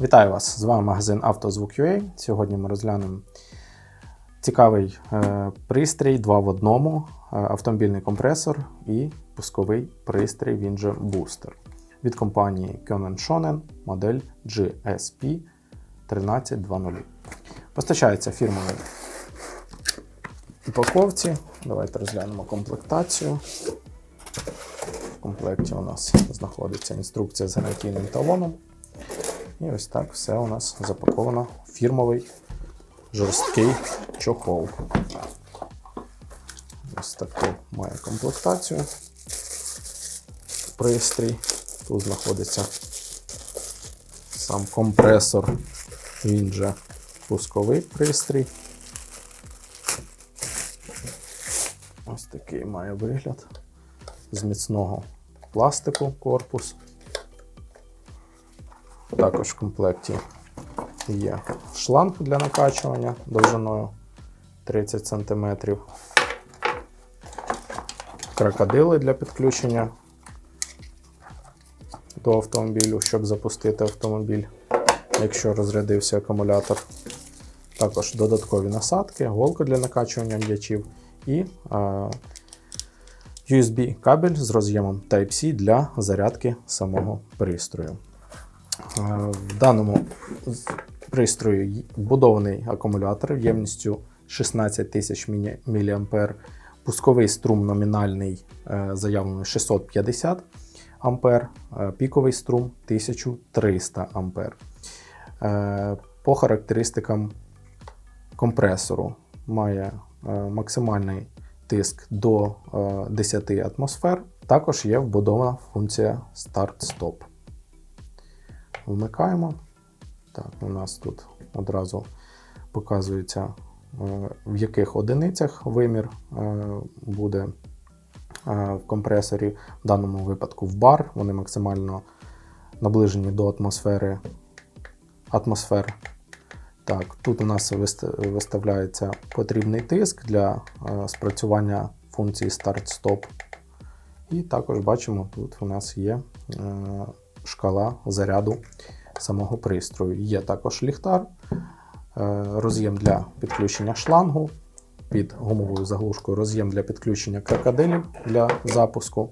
Вітаю вас! З вами магазин «Автозвук.UA». Сьогодні ми розглянемо цікавий е, пристрій 2 в одному, е, автомобільний компресор і пусковий пристрій, він же бустер від компанії Kyonen Shonen модель GSP 1320. Постачається фірмовій упаковці. Давайте розглянемо комплектацію. В комплекті у нас знаходиться інструкція з гарантійним талоном. І ось так все у нас запаковано фірмовий жорсткий чохол. Ось таку має комплектацію. Пристрій. Тут знаходиться сам компресор, він же пусковий пристрій. Ось такий має вигляд з міцного пластику корпус. Також в комплекті є шланг для накачування довжиною 30 см. Крокодили для підключення до автомобілю, щоб запустити автомобіль, якщо розрядився акумулятор. Також додаткові насадки, голка для накачування м'ячів і USB кабель з роз'ємом Type-C для зарядки самого пристрою. Е, В даному пристрої вбудований акумулятор ємністю 16 тисяч мА, пусковий струм номінальний е, заявлений 650 А, е, піковий струм 1300 А. По характеристикам компресору має максимальний тиск до е, 10 атмосфер. Також є вбудована функція старт-стоп. Вмикаємо. Так, у нас тут одразу показується, е, в яких одиницях вимір е, буде е, в компресорі, в даному випадку в бар. Вони максимально наближені до атмосфери. атмосфер. Так, тут у нас виставляється потрібний тиск для спрацювання функції старт-стоп. І також бачимо, тут у нас є шкала заряду самого пристрою. Є також ліхтар, е, роз'єм для підключення шлангу, під гумовою заглушкою роз'єм для підключення крокодилів для запуску.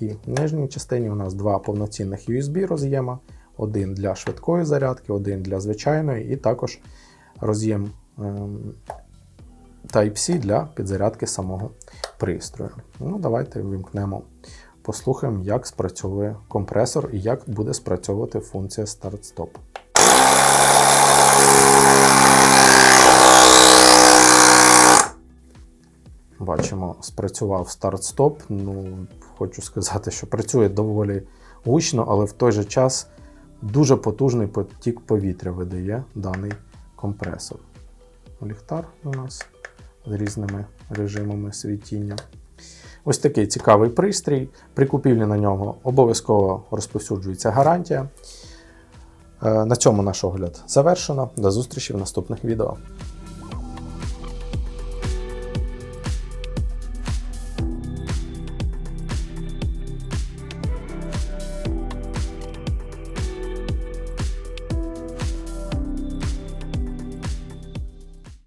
І в нижній частині у нас два повноцінних USB роз'єма, один для швидкої зарядки, один для звичайної, і також роз'єм ем, Type-C для підзарядки самого пристрою. Ну, давайте вимкнемо, послухаємо, як спрацьовує компресор і як буде спрацьовувати функція старт-стоп. Бачимо, спрацював старт-стоп. Ну, хочу сказати, що працює доволі гучно, але в той же час дуже потужний потік повітря видає даний компресор. Ліхтар у нас з різними режимами світіння. Ось такий цікавий пристрій. При купівлі на нього обов'язково розповсюджується гарантія. Е, На цьому наш огляд завершено. До зустрічі в наступних відео.